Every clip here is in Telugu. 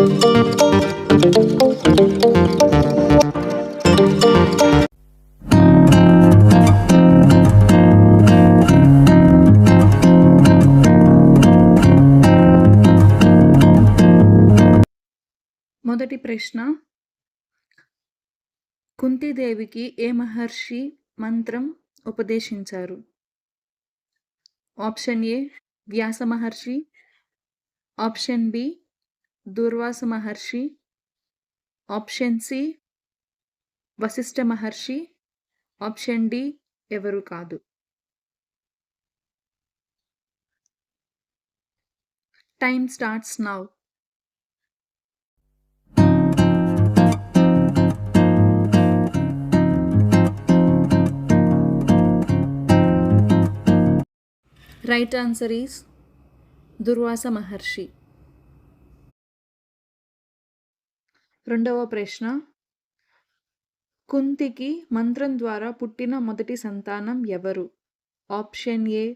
మొదటి ప్రశ్న. కుంతీదేవికి ఏ మహర్షి మంత్రం ఉపదేశించారు? Option A Vyasa Maharshi. Option B Durvasa Maharshi option C Vashishtha Maharshi option D ఎవరు కాదు. Time starts now right answer is Durvasa Maharshi. రెండవ ప్రశ్న. కుంతికి మంత్రం ద్వారా పుట్టిన మొదటి సంతానం ఎవరు? Option A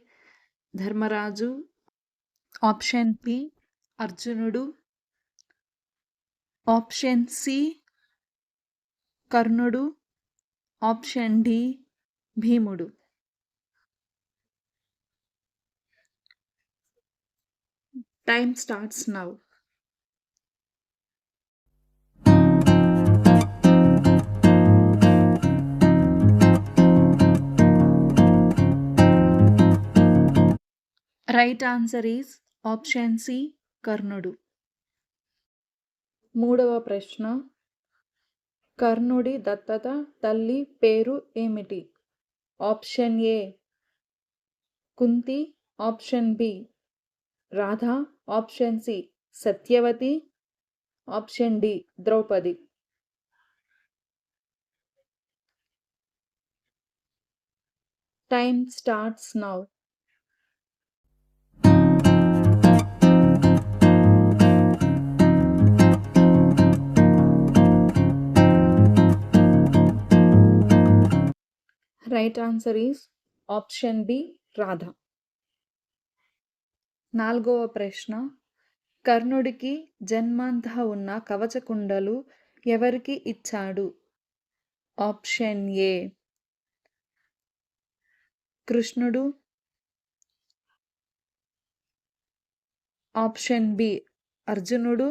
Dharmaraju. Option B అర్జునుడు. ఆప్షన్ సి కర్ణుడు. ఆప్షన్ డి భీముడు. Time starts now. Right answer is option C కర్ణుడు మూడవ ప్రశ్న కర్ణుడి దత్తత తల్లి పేరు ఏమిటి option A Kunti option B Radha option C Satyavati option D Draupadi time starts now right answer is option B Radha నాలుగవ ప్రశ్న కర్ణుడికి జన్మాంత ఉన్న కవచకుండలు ఎవరికి ఇచ్చాడు? ఆప్షన్ ఏ కృష్ణుడు. ఆప్షన్ బి అర్జునుడు.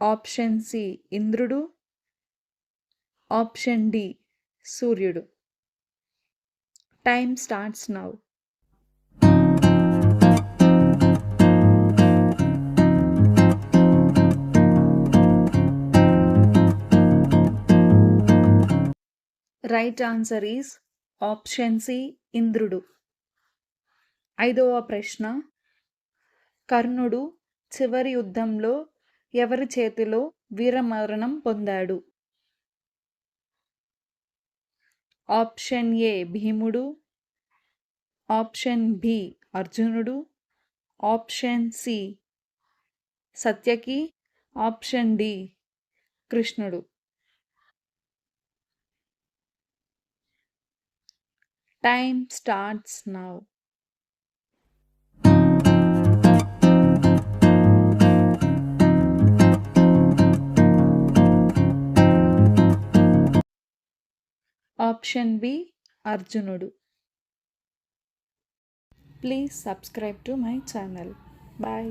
ఆప్షన్ సి ఇంద్రుడు. ఆప్షన్ డి సూర్యుడు. Time starts now. Right answer is option C ఇంద్రుడు. ఐదవ ప్రశ్న కర్ణుడు చివరి యుద్ధంలో ఎవరి చేతిలో వీరమరణం పొందాడు? ఆప్షన్ ఏ భీముడు ఆప్షన్ బి అర్జునుడు option C Satyaki option D కృష్ణుడు. Time starts now option B అర్జునుడు. Please subscribe to my channel. Bye.